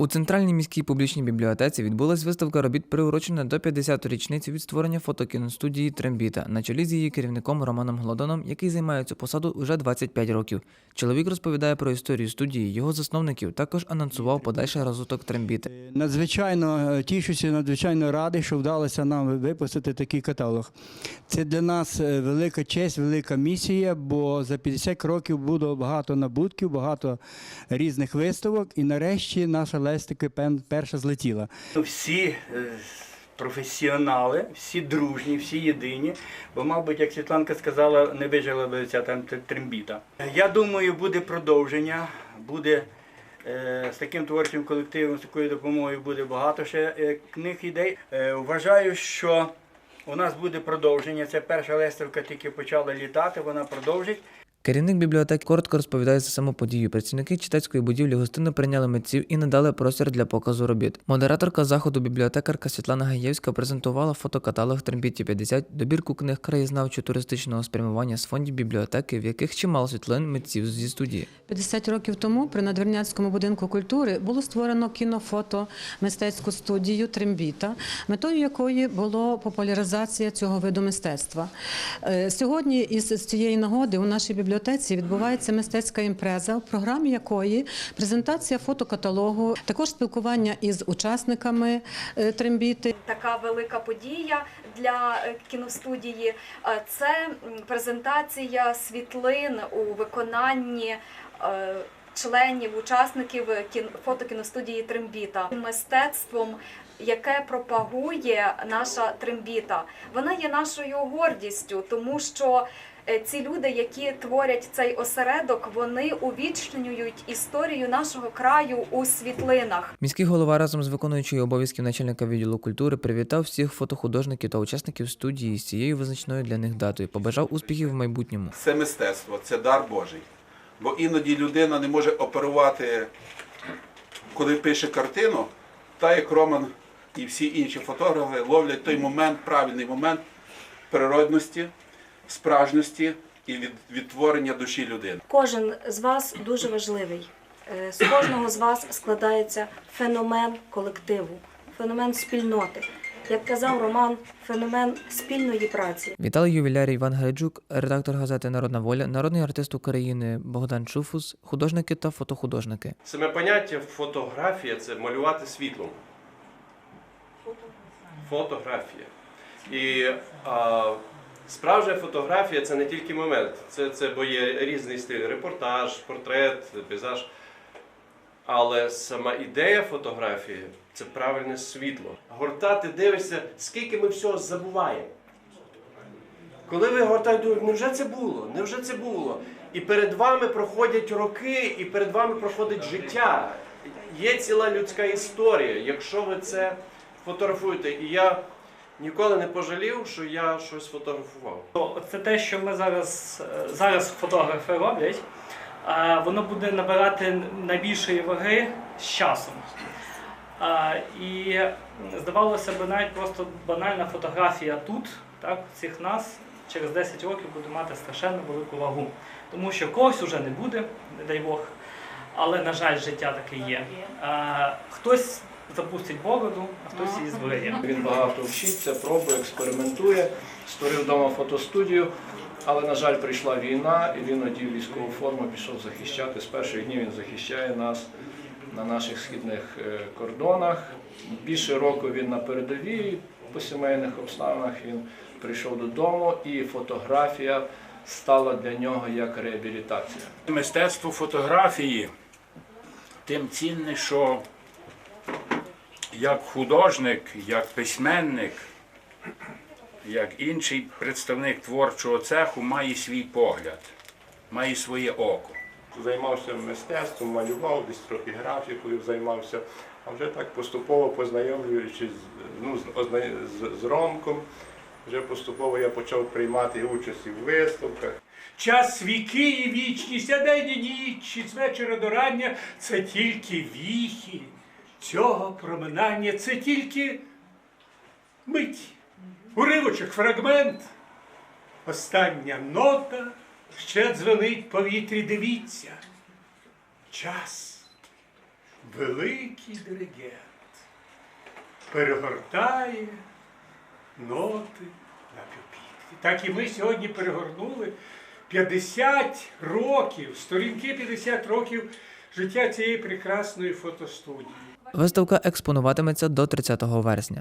У центральній міській публічній бібліотеці відбулась виставка робіт, приурочена до 50-ї річниці від створення фотокіностудії Трембіта на чолі з її керівником Романом Глодоном, який займає цю посаду уже 25 років. Чоловік розповідає про історію студії, його засновників, також анонсував подальший розвиток Трембіта. Надзвичайно е, тішуся, надзвичайно радий, що вдалося нам випустити такий каталог. Це для нас е, велика честь, велика місія, бо за 50 років було багато набутків, багато різних виставок, і нарешті наша Лестики перша злетіла. Всі е, професіонали, всі дружні, всі єдині. Бо, мабуть, як Світланка сказала, не вижила би ця там трембіта. Я думаю, буде продовження, буде е, з таким творчим колективом, з такою допомогою буде багато ще е, книг ідей. Вважаю, що у нас буде продовження. Це перша лестівка тільки почала літати, вона продовжить. Керівник бібліотеки коротко розповідає за саму подію. Працівники читацької будівлі гостинно прийняли митців і надали простір для показу робіт. Модераторка заходу, бібліотекарка Світлана Гаєвська презентувала фотокаталог Трембіті 50, добірку книг краєзнавчо-туристичного спрямування з фондів бібліотеки, в яких чимало світлин митців зі студії. 50 років тому при Надвірнянському будинку культури було створено кінофото мистецьку студію Трембіта, метою якої було популяризація цього виду мистецтва. Е, Сьогодні із цієї нагоди у нашій бібліотеці відбувається мистецька імпреза, в програмі якої презентація фотокаталогу, також спілкування із учасниками е, Трембіти. така велика подія для е, кіностудії. Е, Це презентація світлин у виконанні членів, учасників кін- фотокіностудії Трембіта мистецтвом. Яке пропагує наша трембіта, вона є нашою гордістю, тому що ці люди, які творять цей осередок, вони увічнюють історію нашого краю у світлинах. Міський голова разом з виконуючою обов'язків начальника відділу культури привітав всіх фотохудожників та учасників студії з цією визначною для них датою. Побажав успіхів в майбутньому. це мистецтво, це дар Божий. Бо іноді людина не може оперувати, коли пише картину, та як Роман і всі інші фотографи ловлять той момент, правильний момент природності, справжності і від, відтворення душі людини. Кожен з вас дуже важливий. Е, З кожного з вас складається феномен колективу, феномен спільноти. Як казав Роман, феномен спільної праці. Вітали ювілярі Іван Гайджук, редактор газети Народна воля, народний артист України Богдан Чуфус, художники та фотохудожники. Саме поняття фотографія це малювати світлом. Фотографія. І а, справжня фотографія це не тільки момент. Це, це бо є різний стиль, репортаж, портрет, пейзаж. Але сама ідея фотографії це правильне світло. Гортати дивишся, скільки ми всього забуваємо. Коли ви гортаєте, думаєте, невже це було? Невже це було? І перед вами проходять роки, і перед вами проходить життя. Є ціла людська історія, якщо ви це фотографуєте. І я ніколи не пожалів, що я щось фотографував. То Це те, що ми зараз, е, зараз фотографи роблять, воно буде набирати найбільшої ваги з часом. І здавалося б, навіть просто банальна фотографія тут, так, всіх нас, через 10 років буде мати страшенно велику вагу. Тому що когось уже не буде, не дай Бог, але, на жаль, життя таке є. Хтось запустить бороду, а хтось її збриє. Він багато вчиться, пробує, експериментує, створив вдома фотостудію. Але, на жаль, прийшла війна, і він одів військову форму, пішов захищати. З перших днів він захищає нас на наших східних е, кордонах. Більше року він на передовій, по сімейних обставинах він прийшов додому, і фотографія стала для нього як реабілітація. Мистецтво фотографії тим цінне, що як художник, як письменник, як інший представник творчого цеху має свій погляд, має своє око. Займався мистецтвом, малював, десь трохи графікою займався, а вже так поступово познайомлюючись ну, з, з, з Ромком, вже поступово я почав приймати участь і в виставках. Час віки і вічність, а день і ніч, з вечора до рання це тільки віхи цього проминання, це тільки мить, уривочок, фрагмент. Остання нота ще дзвенить в повітрі, дивіться. Час. великий диригент перегортає ноти на пюпітрі. Так і ми сьогодні перегорнули 50 років, сторінки 50 років життя цієї прекрасної фотостудії. Виставка експонуватиметься до 30 вересня.